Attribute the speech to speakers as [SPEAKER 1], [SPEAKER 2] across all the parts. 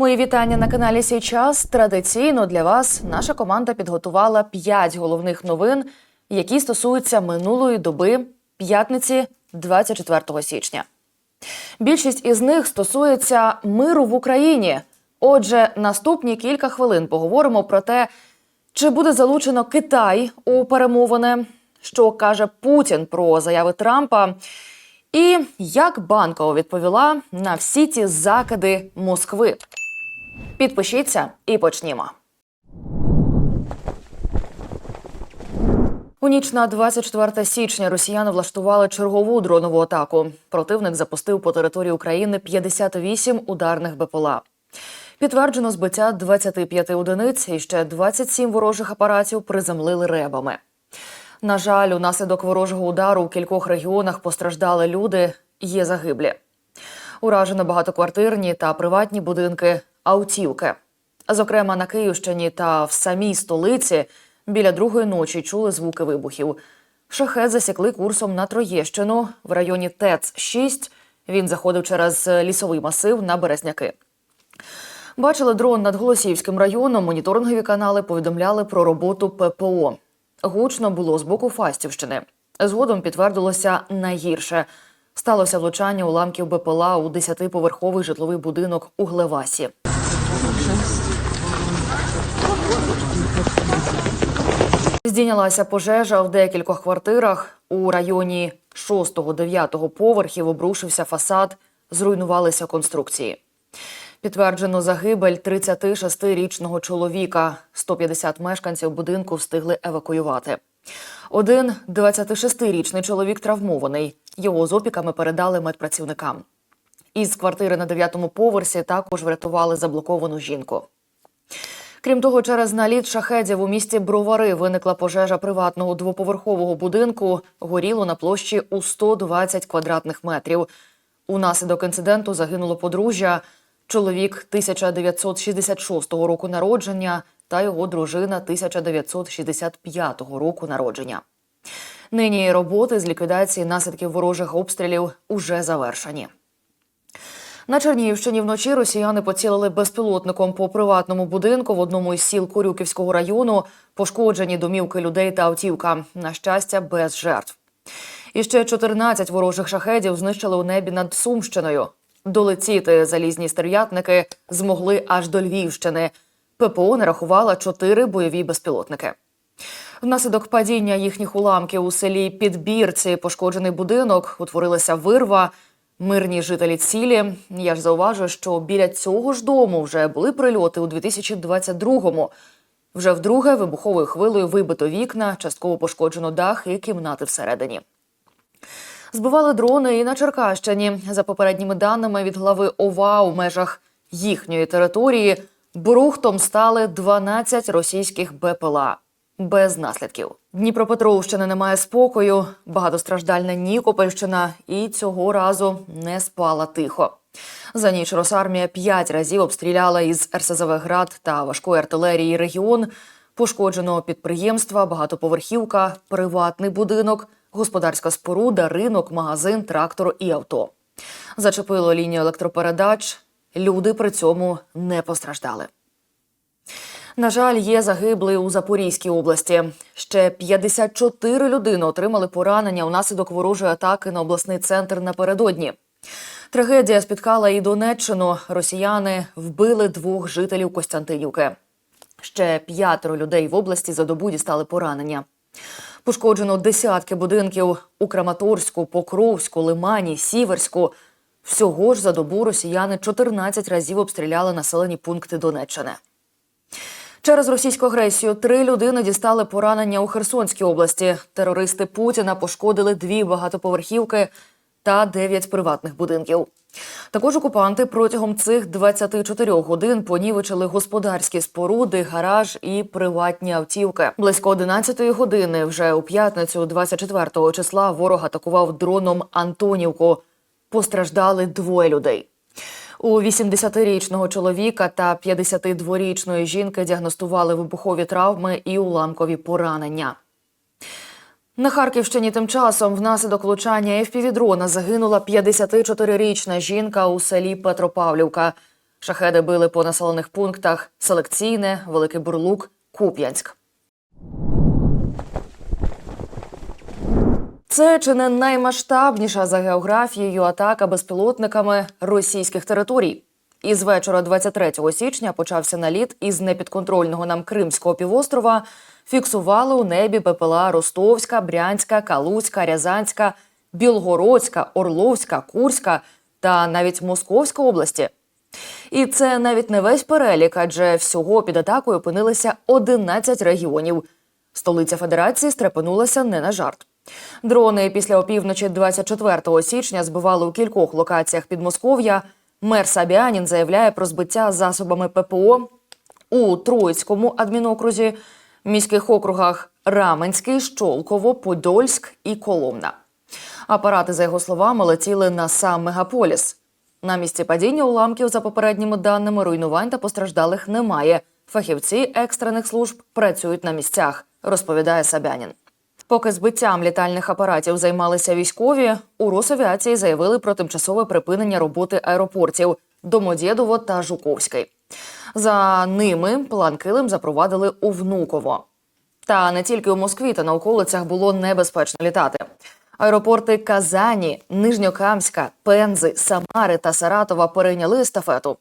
[SPEAKER 1] Мої вітання на каналі Сій час. Традиційно для вас наша команда підготувала 5 головних новин, які стосуються минулої доби п'ятниці 24 січня. Більшість із них стосується миру в Україні. Отже, наступні кілька хвилин поговоримо про те, чи буде залучено Китай у перемовини, що каже Путін про заяви Трампа, і як Банкова відповіла на всі ці закиди Москви. Підпишіться і почнімо. У ніч на 24 січня росіяни влаштували чергову дронову атаку. Противник запустив по території України 58 ударних БПЛА. Підтверджено збиття 25 одиниць і ще 27 ворожих апаратів приземлили ребами. На жаль, унаслідок ворожого удару у кількох регіонах постраждали люди, є загиблі. Уражено багатоквартирні та приватні будинки, автівки. Зокрема, на Київщині та в самій столиці біля другої ночі чули звуки вибухів. Шахет засікли курсом на Троєщину в районі ТЕЦ-6. Він заходив через лісовий масив на Березняки. Бачили дрон над Голосіївським районом. Моніторингові канали повідомляли про роботу ППО. Гучно було з боку Фастівщини. Згодом підтвердилося найгірше. Сталося влучання уламків БПЛА у 10-поверховий житловий будинок у Глевасі. Здійнялася пожежа в декількох квартирах. У районі 6-9 поверхів обрушився фасад, зруйнувалися конструкції. Підтверджено загибель 36-річного чоловіка. 150 мешканців будинку встигли евакуювати. Один 26-річний чоловік травмований. Його з опіками передали медпрацівникам. Із квартири на 9-му поверсі також врятували заблоковану жінку. Крім того, через наліт шахедів у місті Бровари виникла пожежа приватного двоповерхового будинку. Горіло на площі у 120 квадратних метрів. Унаслідок інциденту загинуло подружжя. Чоловік 1966 року народження та його дружина 1965 року народження. Нині роботи з ліквідації наслідків ворожих обстрілів уже завершені. На Чернігівщині вночі росіяни поцілили безпілотником по приватному будинку в одному із сіл Корюківського району. Пошкоджені домівки людей та автівка. На щастя, без жертв. І ще 14 ворожих шахедів знищили у небі над Сумщиною. Долетіти залізні стерв'ятники змогли аж до Львівщини. ППО нарахувала чотири бойові безпілотники. Внаслідок падіння їхніх уламків у селі Підбірці пошкоджений будинок, утворилася вирва. Мирні жителі цілі. Я ж зауважу, що біля цього ж дому вже були прильоти у 2022-му. Вже вдруге вибуховою хвилею вибито вікна, частково пошкоджено дах і кімнати всередині. Збивали дрони і на Черкащині. За попередніми даними від глави ОВА у межах їхньої території брухтом стали 12 російських БПЛА. Без наслідків. Дніпропетровщина не має спокою, багатостраждальна Нікопольщина і цього разу не спала тихо. За ніч Росармія п'ять разів обстріляла із РСЗВ град та важкої артилерії регіон. Пошкоджено підприємства, багатоповерхівка, приватний будинок, господарська споруда, ринок, магазин, трактор і авто. Зачепило лінію електропередач. Люди при цьому не постраждали. На жаль, є загиблий у Запорізькій області. Ще 54 людини отримали поранення унаслідок ворожої атаки на обласний центр напередодні. Трагедія спіткала і Донеччину. Росіяни вбили двох жителів Костянтинівки. Ще п'ятеро людей в області за добу дістали поранення. Пошкоджено десятки будинків у Краматорську, Покровську, Лимані, Сіверську. Всього ж за добу росіяни 14 разів обстріляли населені пункти Донеччини. Через російську агресію три людини дістали поранення у Херсонській області. Терористи Путіна пошкодили дві багатоповерхівки та дев'ять приватних будинків. Також окупанти протягом цих 24 годин понівечили господарські споруди, гараж і приватні автівки. Близько 11 години, вже у п'ятницю, 24 числа, ворог атакував дроном Антонівку. Постраждали двоє людей. У 80-річного чоловіка та 52-річної жінки діагностували вибухові травми і уламкові поранення. На Харківщині тим часом внаслідок влучання ФПВ-дрона загинула 54-річна жінка у селі Петропавлівка. Шахеди били по населених пунктах Селекційне, Великий Бурлук, Куп'янськ. Це чи не наймасштабніша за географією атака безпілотниками російських територій. Із вечора 23 січня почався наліт із непідконтрольного нам Кримського півострова. Фіксували у небі БПЛА Ростовська, Брянська, Калузька, Рязанська, Білгородська, Орловська, Курська та навіть Московська області. І це навіть не весь перелік, адже всього під атакою опинилися 11 регіонів. Столиця Федерації стрепенулася не на жарт. Дрони після опівночі 24 січня збивали у кількох локаціях Підмосков'я. Мер Сабіанін заявляє про збиття засобами ППО у Троїцькому адмінокрузі, міських округах Раменський, Щолково, Подольськ і Коломна. Апарати, за його словами, летіли на сам мегаполіс. На місці падіння уламків, за попередніми даними, руйнувань та постраждалих немає. Фахівці екстрених служб працюють на місцях, розповідає Сабянін. Поки збиттям літальних апаратів займалися військові, у Росавіації заявили про тимчасове припинення роботи аеропортів Домодєдово та Жуковський. За ними план Килим запровадили у Внуково. Та не тільки у Москві та на околицях було небезпечно літати. Аеропорти Казані, Нижньокамська, Пензи, Самари та Саратова перейняли естафету.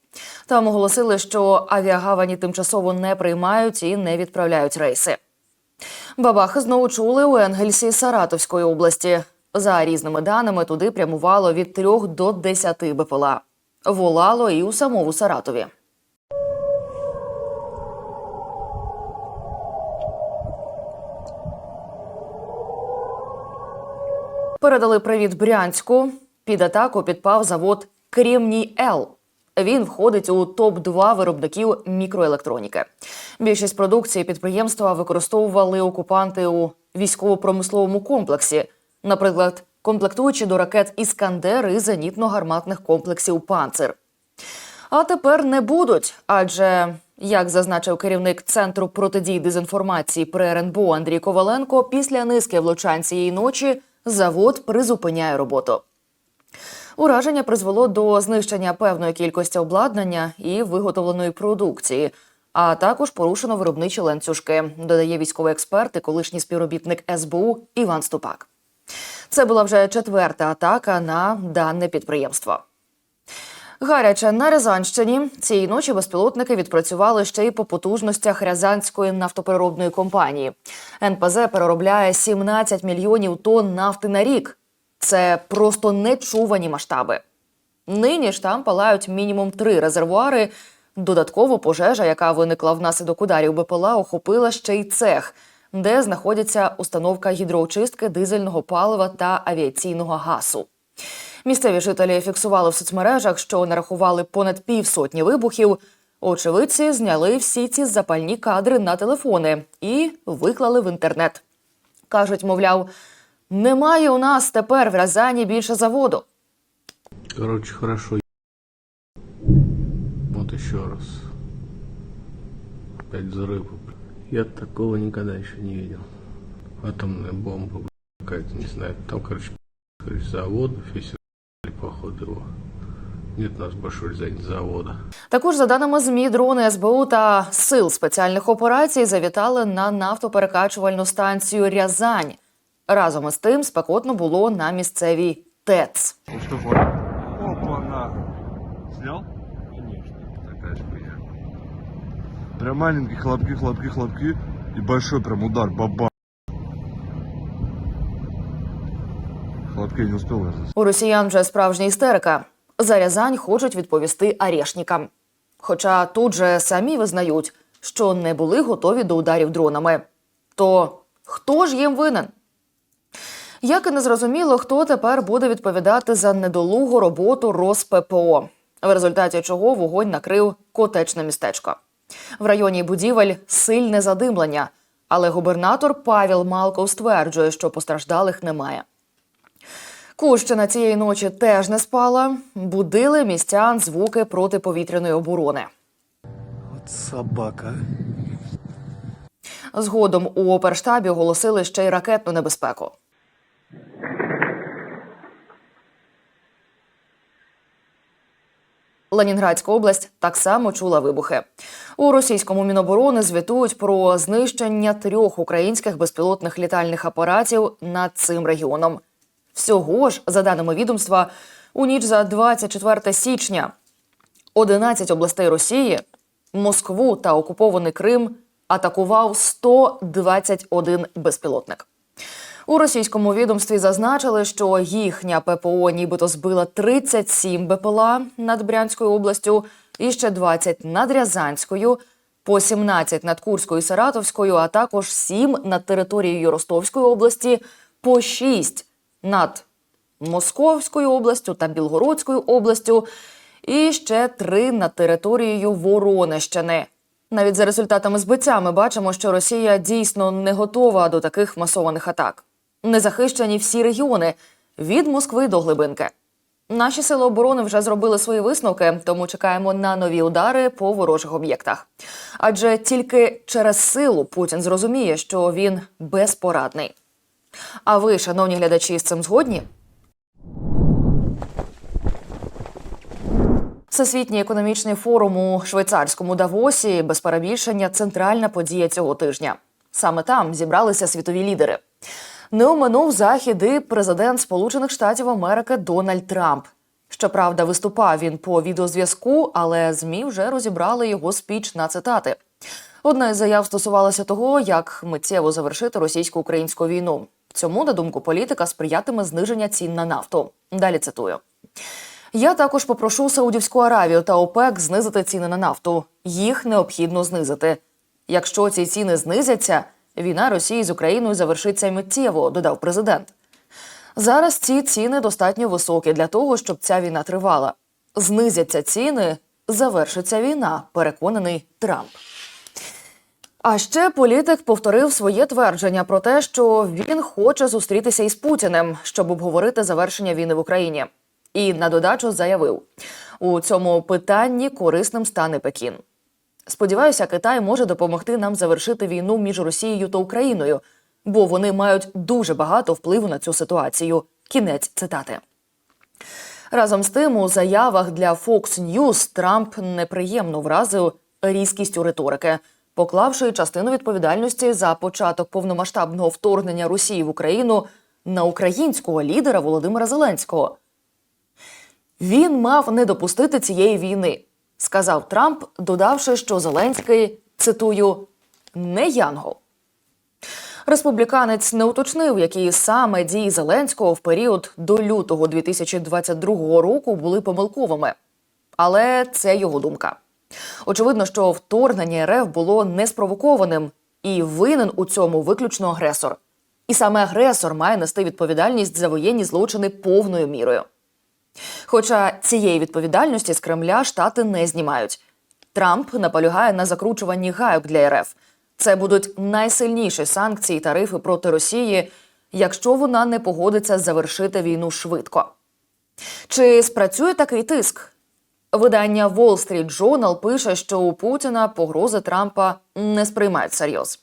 [SPEAKER 1] Там оголосили, що авіагавані тимчасово не приймають і не відправляють рейси. Бабахи знову чули у Енгельсі Саратовської області. За різними даними, туди прямувало від 3 до 10 БПЛА. Волало і у самому Саратові. Передали привіт Брянську. Під атаку підпав завод Кремній Л. Він входить у топ 2 виробників мікроелектроніки. Більшість продукції підприємства використовували окупанти у військово-промисловому комплексі, наприклад, комплектуючи до ракет Іскандер і зенітно-гарматних комплексів Панцир. А тепер не будуть, адже, як зазначив керівник центру протидії дезінформації при РНБО Андрій Коваленко, після низки влучань цієї ночі завод призупиняє роботу. Ураження призвело до знищення певної кількості обладнання і виготовленої продукції, а також порушено виробничі ланцюжки, додає військовий експерт і колишній співробітник СБУ Іван Ступак. Це була вже четверта атака на дане підприємство. Гаряче на Рязанщині цієї ночі безпілотники відпрацювали ще й по потужностях Рязанської нафтопереробної компанії. НПЗ переробляє 17 мільйонів тонн нафти на рік. Це просто нечувані масштаби. Нині ж там палають мінімум три резервуари. Додатково пожежа, яка виникла внаслідок ударів БПЛА, охопила ще й цех, де знаходиться установка гідроочистки дизельного палива та авіаційного газу. Місцеві жителі фіксували в соцмережах, що нарахували понад півсотні вибухів. Очевидці зняли всі ці запальні кадри на телефони і виклали в інтернет. Кажуть, мовляв, немає у нас тепер в Рязані більше заводу.
[SPEAKER 2] Короче, хорошо. Вот еще раз. Опять взрывы. Я такого никогда еще не видел. Атомная бомба какая-то, не знаю. Там, короче, заводов, если походу его. Нет у нас большой Рязани завода.
[SPEAKER 1] Також, за даними ЗМІ, дрони СБУ та сил спеціальних операцій завітали на нафтоперекачувальну станцію Рязань. Разом із тим спекотно було на місцевій ТЕЦ.
[SPEAKER 3] Опа-на. Снял?
[SPEAKER 2] Конечно, такая же хуйня.
[SPEAKER 3] Прям маленькие хлопки, хлопки, хлопки. И большой прям удар, баба. Хлопки не успел.
[SPEAKER 1] У росіян вже справжня істерика. За Рязань хочуть відповісти арешникам. Хоча тут же самі визнають, що не були готові до ударів дронами. То хто ж їм винен? Як і не зрозуміло, хто тепер буде відповідати за недолугу роботу РосППО, в результаті чого вогонь накрив котечне містечко. В районі будівель сильне задимлення, але губернатор Павел Малков стверджує, що постраждалих немає. Кущина цієї ночі теж не спала. Будили містян звуки протиповітряної оборони.
[SPEAKER 4] От собака.
[SPEAKER 1] Згодом у оперштабі оголосили ще й ракетну небезпеку. Ленінградська область так само чула вибухи. У російському міноборони звітують про знищення трьох українських безпілотних літальних апаратів над цим регіоном. Всього ж, за даними відомства, у ніч за 24 січня 11 областей Росії, Москву та окупований Крим атакував 121 безпілотник. У російському відомстві зазначили, що їхня ППО нібито збила 37 БПЛА над Брянською областю і ще 20 над Рязанською, по 17 над Курською і Саратовською, а також 7 над територією Ростовської області, по 6 над Московською областю та Білгородською областю, і ще 3 над територією Воронещини. Навіть за результатами збиття ми бачимо, що Росія дійсно не готова до таких масованих атак. Не захищені всі регіони від Москви до глибинки. Наші сили оборони вже зробили свої висновки, тому чекаємо на нові удари по ворожих об'єктах. Адже тільки через силу Путін зрозуміє, що він безпорадний. А ви, шановні глядачі, з цим згодні? Всесвітній економічний форум у швейцарському Давосі без перебільшення центральна подія цього тижня. Саме там зібралися світові лідери. Не оминув захід і президент Сполучених Штатів Америки Дональд Трамп. Щоправда, виступав він по відеозв'язку, але змі вже розібрали його спіч на цитати. Одна із заяв стосувалася того, як миттєво завершити російсько-українську війну. Цьому, на думку політика, сприятиме зниження цін на нафту. Далі цитую. Я також попрошу Саудівську Аравію та ОПЕК знизити ціни на нафту. Їх необхідно знизити. Якщо ці ціни знизяться, війна Росії з Україною завершиться миттєво, додав президент. Зараз ці ціни достатньо високі для того, щоб ця війна тривала. Знизяться ціни, завершиться війна, переконаний Трамп. А ще політик повторив своє твердження про те, що він хоче зустрітися із Путіним, щоб обговорити завершення війни в Україні. І на додачу заявив: у цьому питанні корисним стане Пекін. Сподіваюся, Китай може допомогти нам завершити війну між Росією та Україною, бо вони мають дуже багато впливу на цю ситуацію. Кінець цитати. Разом з тим, у заявах для Fox News Трамп неприємно вразив різкістю риторики, поклавши частину відповідальності за початок повномасштабного вторгнення Росії в Україну на українського лідера Володимира Зеленського. Він мав не допустити цієї війни, сказав Трамп, додавши, що Зеленський цитую не янгол. Республіканець не уточнив, які саме дії Зеленського в період до лютого 2022 року були помилковими. Але це його думка. Очевидно, що вторгнення РФ було неспровокованим, і винен у цьому виключно агресор. І саме агресор має нести відповідальність за воєнні злочини повною мірою. Хоча цієї відповідальності з Кремля штати не знімають. Трамп наполягає на закручуванні гайок для РФ. Це будуть найсильніші санкції і тарифи проти Росії, якщо вона не погодиться завершити війну швидко. Чи спрацює такий тиск? Видання Wall Street Journal пише, що у Путіна погрози Трампа не сприймають всерйоз.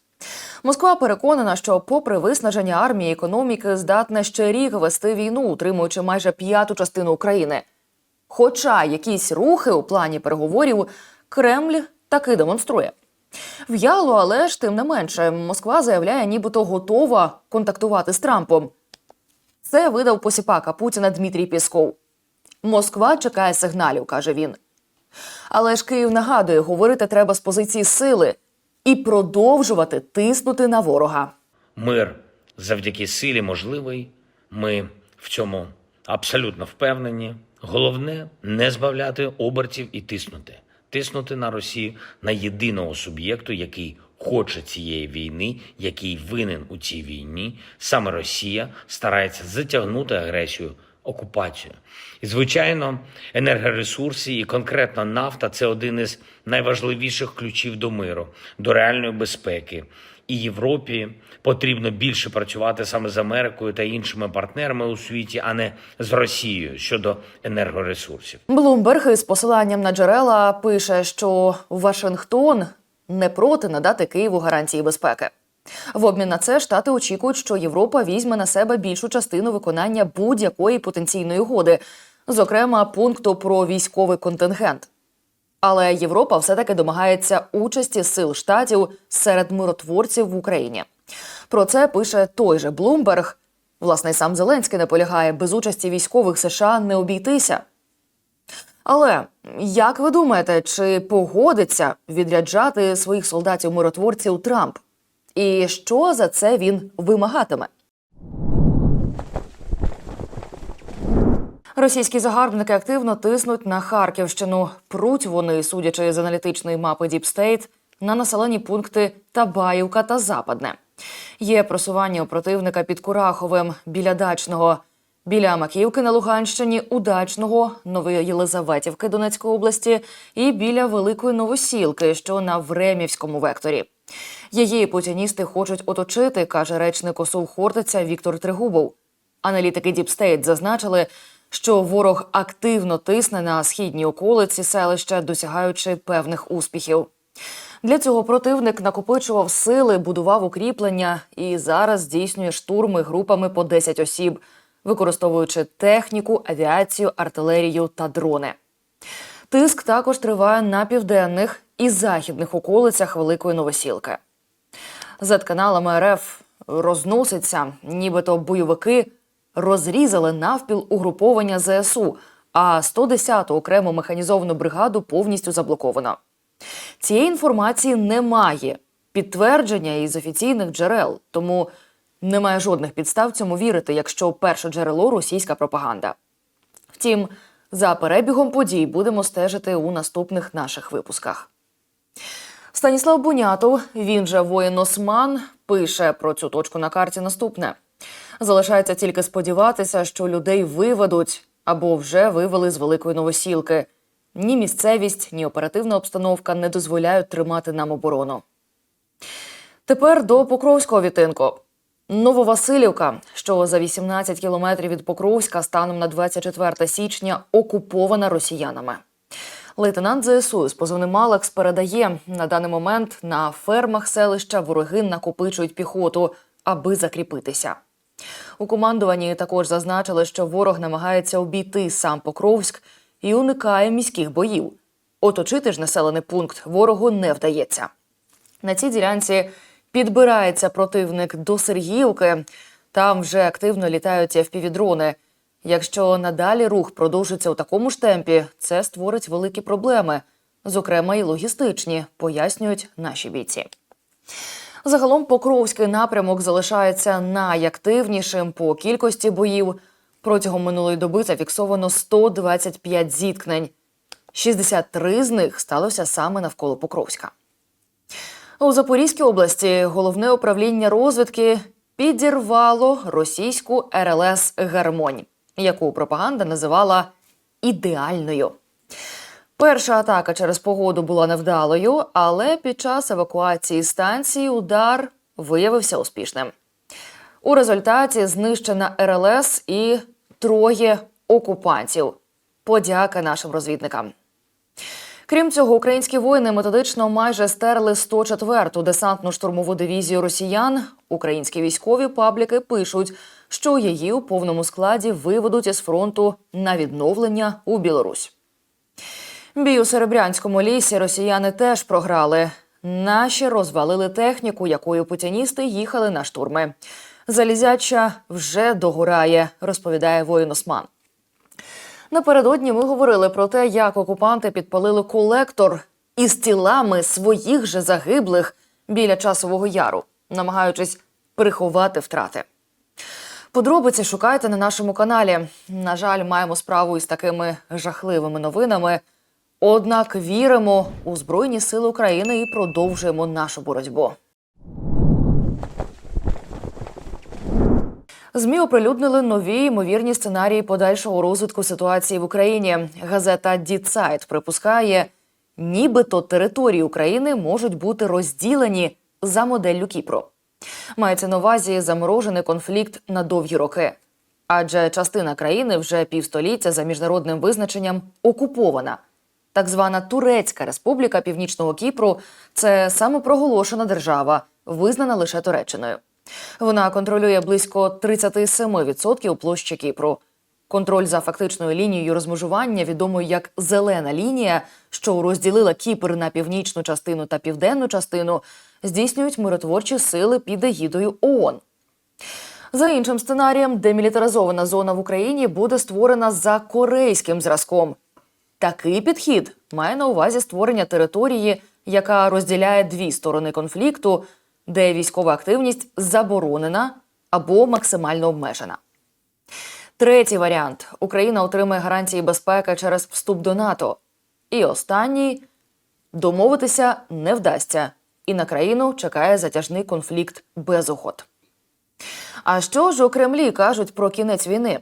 [SPEAKER 1] Москва переконана, що, попри виснаження армії економіки, здатна ще рік вести війну, утримуючи майже п'яту частину України. Хоча якісь рухи у плані переговорів Кремль таки демонструє. В'яло, але ж тим не менше, Москва заявляє, нібито готова контактувати з Трампом. Це видав посіпака Путіна Дмитрій Пісков. Москва чекає сигналів, каже він. Але ж Київ нагадує, говорити треба з позиції сили і продовжувати тиснути на ворога.
[SPEAKER 5] Мир завдяки силі можливий. Ми в цьому абсолютно впевнені. Головне не збавляти обертів і тиснути. Тиснути на Росію на єдиного суб'єкту, який хоче цієї війни, який винен у цій війні. Саме Росія старається затягнути агресію окупацію. І, звичайно, енергоресурси і конкретно нафта це один із найважливіших ключів до миру, до реальної безпеки. І Європі потрібно більше працювати саме з Америкою та іншими партнерами у світі, а не з Росією щодо енергоресурсів.
[SPEAKER 1] Блумберг із посиланням на джерела пише, що Вашингтон не проти надати Києву гарантії безпеки. В обмін на це штати очікують, що Європа візьме на себе більшу частину виконання будь-якої потенційної угоди, зокрема пункту про військовий контингент. Але Європа все-таки домагається участі сил штатів серед миротворців в Україні. Про це пише той же Блумберг. Власне, сам Зеленський наполягає, без участі військових США не обійтися. Але як ви думаєте, чи погодиться відряджати своїх солдатів-миротворців Трамп? І що за це він вимагатиме? Російські загарбники активно тиснуть на Харківщину. Пруть вони, судячи з аналітичної мапи Діпстейт, на населені пункти Табаївка та Западне. Є просування у противника під Кураховим біля Дачного, біля Макіївки на Луганщині, Удачного, Нової Єлизаветівки Донецької області і біля Великої Новосілки, що на Времівському векторі. Її путіністи хочуть оточити, каже речник ОСУ Хортиця Віктор Тригубов. Аналітики Діпстейт зазначили, що ворог активно тисне на східній околиці селища, досягаючи певних успіхів. Для цього противник накопичував сили, будував укріплення і зараз здійснює штурми групами по 10 осіб, використовуючи техніку, авіацію, артилерію та дрони. Тиск також триває на південних і західних околицях Великої Новосілки. За каналами РФ розноситься, нібито бойовики розрізали навпіл угруповання ЗСУ, а 110-ту окрему механізовану бригаду повністю заблоковано. Цієї інформації немає підтвердження із офіційних джерел, тому немає жодних підстав цьому вірити, якщо перше джерело російська пропаганда. Втім, за перебігом подій будемо стежити у наступних наших випусках. Станіслав Бунятов, він же воїн Осман, пише про цю точку на карті наступне. Залишається тільки сподіватися, що людей виведуть або вже вивели з великої новосілки. Ні місцевість, ні оперативна обстановка не дозволяють тримати нам оборону. Тепер до Покровського відтинку. Нововасилівка, що за 18 кілометрів від Покровська станом на 24 січня окупована росіянами. Лейтенант ЗСУ з позивним Алекс передає на даний момент на фермах селища вороги накопичують піхоту, аби закріпитися. У командуванні також зазначили, що ворог намагається обійти сам Покровськ і уникає міських боїв. Оточити ж населений пункт ворогу не вдається. На цій ділянці підбирається противник до Сергіївки. Там вже активно літають FPV-дрони. Якщо надалі рух продовжиться у такому ж темпі, це створить великі проблеми, зокрема і логістичні, пояснюють наші бійці. Загалом Покровський напрямок залишається найактивнішим по кількості боїв. Протягом минулої доби зафіксовано 125 зіткнень. 63 з них сталося саме навколо Покровська. У Запорізькій області головне управління розвідки підірвало російську РЛС Гармонь, яку пропаганда називала ідеальною. Перша атака через погоду була невдалою, але під час евакуації станції удар виявився успішним. У результаті знищена РЛС і троє окупантів. Подяка нашим розвідникам. Крім цього, українські воїни методично майже стерли 104-ту десантно-штурмову дивізію росіян. Українські військові пабліки пишуть, що її у повному складі виведуть із фронту на відновлення у Білорусь. Бій у Серебрянському лісі росіяни теж програли. Наші розвалили техніку, якою путіністи їхали на штурми. Залізяча вже догорає, розповідає воїн Осман. Напередодні ми говорили про те, як окупанти підпалили колектор із тілами своїх же загиблих біля часового яру, намагаючись приховати втрати. Подробиці шукайте на нашому каналі. На жаль, маємо справу із такими жахливими новинами. Однак віримо у Збройні Сили України і продовжуємо нашу боротьбу. ЗМІ оприлюднили нові ймовірні сценарії подальшого розвитку ситуації в Україні. Газета Діцайт припускає, нібито території України можуть бути розділені за моделлю Кіпру. Мається на увазі заморожений конфлікт на довгі роки. Адже частина країни вже півстоліття за міжнародним визначенням окупована. Так звана Турецька Республіка Північного Кіпру це самопроголошена держава, визнана лише Туреччиною. Вона контролює близько 37% площі Кіпру. Контроль за фактичною лінією розмежування, відомою як зелена лінія, що розділила Кіпр на північну частину та південну частину, здійснюють миротворчі сили під егідою ООН. За іншим сценарієм, демілітаризована зона в Україні буде створена за корейським зразком. Такий підхід має на увазі створення території, яка розділяє дві сторони конфлікту, де військова активність заборонена або максимально обмежена. Третій варіант Україна отримає гарантії безпеки через вступ до НАТО. І останній домовитися не вдасться, і на країну чекає затяжний конфлікт без угод. А що ж у Кремлі кажуть про кінець війни?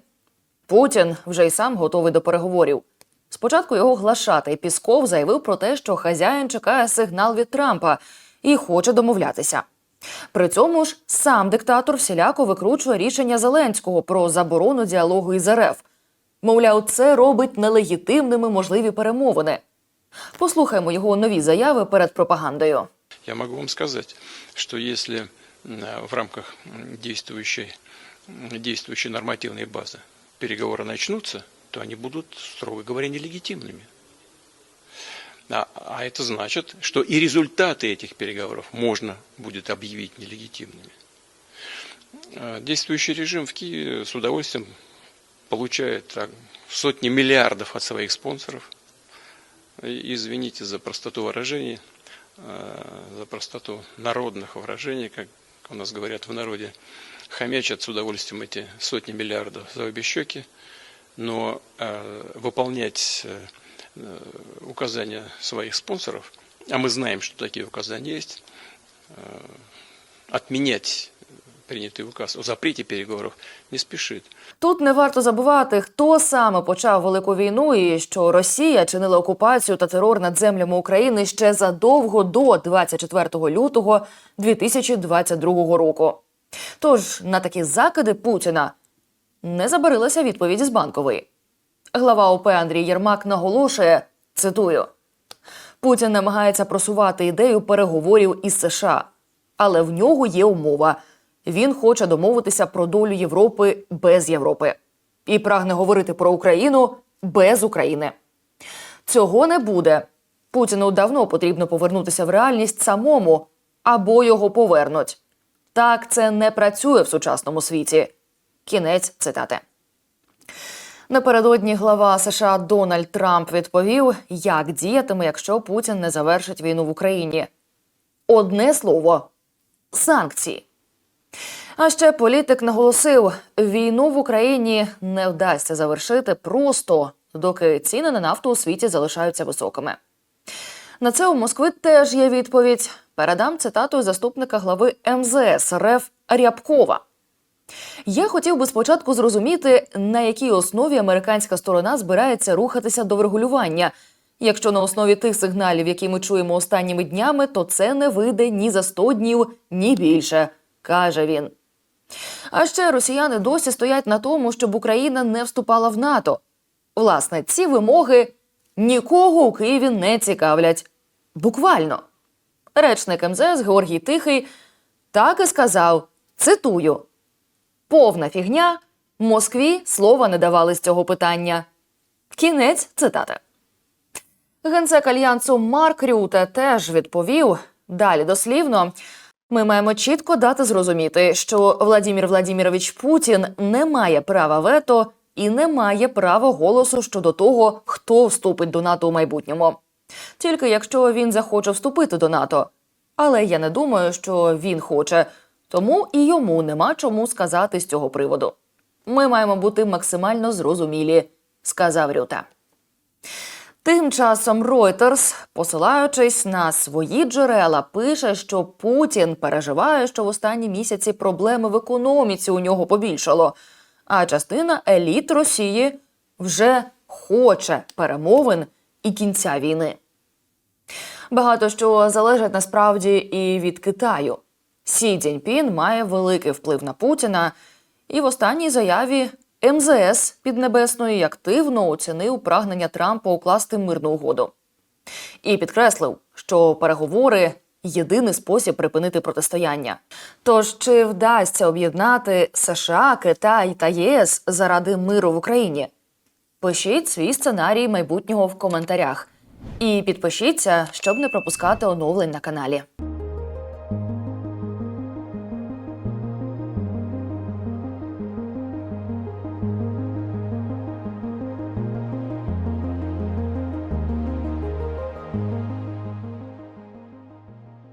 [SPEAKER 1] Путін вже й сам готовий до переговорів. Спочатку його глашатий Пісков заявив про те, що хазяїн чекає сигнал від Трампа і хоче домовлятися. При цьому ж сам диктатор всіляко викручує рішення Зеленського про заборону діалогу із РФ. Мовляв, це робить нелегітимними можливі перемовини. Послухаймо його нові заяви перед пропагандою.
[SPEAKER 6] Я могу вам сказать, что если м, в рамках м, действующей, м, действующей нормативной базы переговоры начнутся, то они будут, строго говоря, нелегитимными. А, а это значит, что и результаты этих переговоров можно будет объявить нелегитимными. А Действующий режим в Киеве с удовольствием получает так, сотни миллиардов от своих спонсоров. Извините за простоту выражений, э, за простоту народных выражений, как у нас говорят в народе, хомячат с удовольствием эти сотни миллиардов за обе щеки, но выполнять указания своих спонсоров, а мы знаем, что такие указания есть, э, отменять принятый указ о запрете переговоров не спешит.
[SPEAKER 1] Тут не варто забувати, хто саме почав велику війну, і що Росія чинила окупацію та терор над землями України ще задовго до 24 лютого 2022 року. Тож на такі закиди Путіна не забарилася відповідь з банкової. Глава ОП Андрій Єрмак наголошує: цитую: Путін намагається просувати ідею переговорів із США, але в нього є умова. Він хоче домовитися про долю Європи без Європи і прагне говорити про Україну без України. Цього не буде. Путіну давно потрібно повернутися в реальність самому або його повернуть. Так це не працює в сучасному світі. Кінець цитати. Напередодні глава США Дональд Трамп відповів, як діятиме, якщо Путін не завершить війну в Україні. Одне слово санкції. А ще політик наголосив, війну в Україні не вдасться завершити просто доки ціни на нафту у світі залишаються високими. На це у Москви теж є відповідь. Передам цитату заступника глави МЗС РФ Рябкова. Я хотів би спочатку зрозуміти, на якій основі американська сторона збирається рухатися до врегулювання. Якщо на основі тих сигналів, які ми чуємо останніми днями, то це не вийде ні за 100 днів, ні більше, каже він. А ще росіяни досі стоять на тому, щоб Україна не вступала в НАТО. Власне, ці вимоги нікого у Києві не цікавлять. Буквально. Речник МЗС Георгій Тихий так і сказав: цитую: повна фігня, Москві слова не давали з цього питання. Кінець цитати. Генсек альянсу Марк Рюте теж відповів далі дослівно. Ми маємо чітко дати зрозуміти, що Владімір Владімірович Путін не має права вето і не має права голосу щодо того, хто вступить до НАТО у майбутньому. Тільки якщо він захоче вступити до НАТО. Але я не думаю, що він хоче, тому і йому нема чому сказати з цього приводу. Ми маємо бути максимально зрозумілі, сказав Рюте. Тим часом Reuters, посилаючись на свої джерела, пише, що Путін переживає, що в останні місяці проблеми в економіці у нього побільшало, а частина еліт Росії вже хоче перемовин і кінця війни. Багато що залежить насправді і від Китаю. Сі Цзіньпін має великий вплив на Путіна, і в останній заяві МЗС Піднебесної активно оцінив прагнення Трампа укласти мирну угоду. І підкреслив, що переговори єдиний спосіб припинити протистояння. Тож чи вдасться об'єднати США, Китай та ЄС заради миру в Україні? Пишіть свій сценарій майбутнього в коментарях і підпишіться, щоб не пропускати оновлень на каналі.